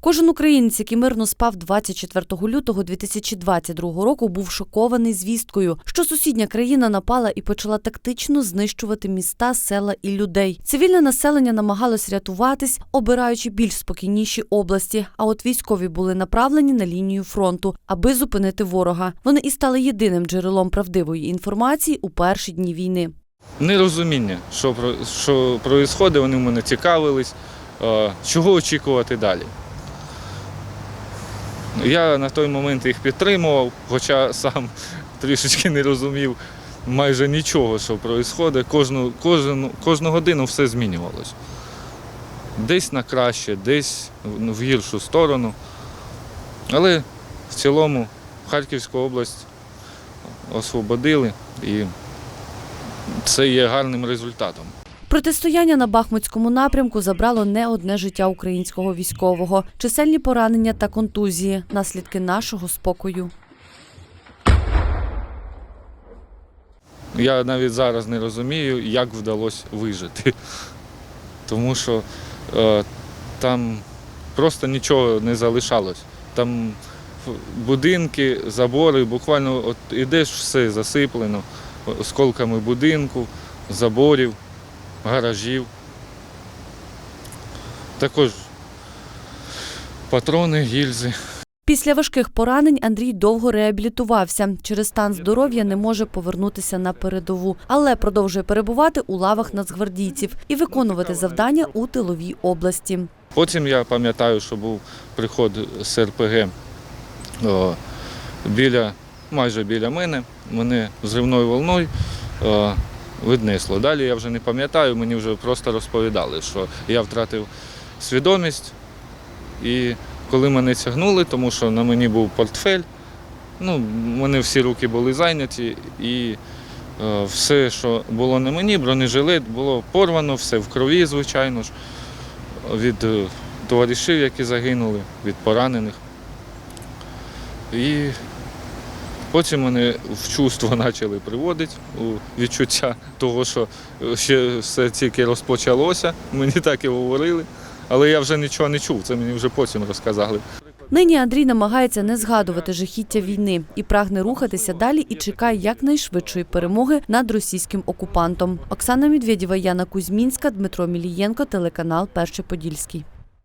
Кожен українець, який мирно спав 24 лютого 2022 року, був шокований звісткою, що сусідня країна напала і почала тактично знищувати міста, села і людей. Цивільне населення намагалось рятуватись, обираючи більш спокійніші області. А от військові були направлені на лінію фронту, аби зупинити ворога. Вони і стали єдиним джерелом правдивої інформації у перші дні війни. Нерозуміння, що про що проїсходить, вони в мене цікавились, чого очікувати далі. Я на той момент їх підтримував, хоча сам трішечки не розумів майже нічого, що відбувається. Кожну, кожну, кожну годину все змінювалося. Десь на краще, десь в гіршу сторону. Але в цілому Харківську область освободили і це є гарним результатом. Протистояння на Бахмутському напрямку забрало не одне життя українського військового, чисельні поранення та контузії, наслідки нашого спокою. Я навіть зараз не розумію, як вдалося вижити. Тому що е, там просто нічого не залишалось. Там будинки, забори, буквально от ідеш все засиплено осколками будинку, заборів, гаражів. Також патрони, гільзи. Після важких поранень Андрій довго реабілітувався. Через стан здоров'я не може повернутися на передову, але продовжує перебувати у лавах нацгвардійців і виконувати завдання у тиловій області. Потім я пам'ятаю, що був приход з РПГ о, біля, майже біля мене. Мене зривною волною о, віднесло. Далі я вже не пам'ятаю, мені вже просто розповідали, що я втратив свідомість. І коли мене тягнули, тому що на мені був портфель, ну, мене всі руки були зайняті, і е, все, що було на мені, бронежилет було порвано, все в крові, звичайно ж від е, товаришів, які загинули, від поранених. І потім мене в чувство почали приводити, у відчуття того, що ще все тільки розпочалося. Мені так і говорили. Але я вже нічого не чув, це мені вже потім розказали. Нині Андрій намагається не згадувати жахіття війни і прагне рухатися далі і чекає якнайшвидшої перемоги над російським окупантом. Оксана Медведєва, Яна Кузьмінська, Дмитро Мілієнко, телеканал Перший Подільський.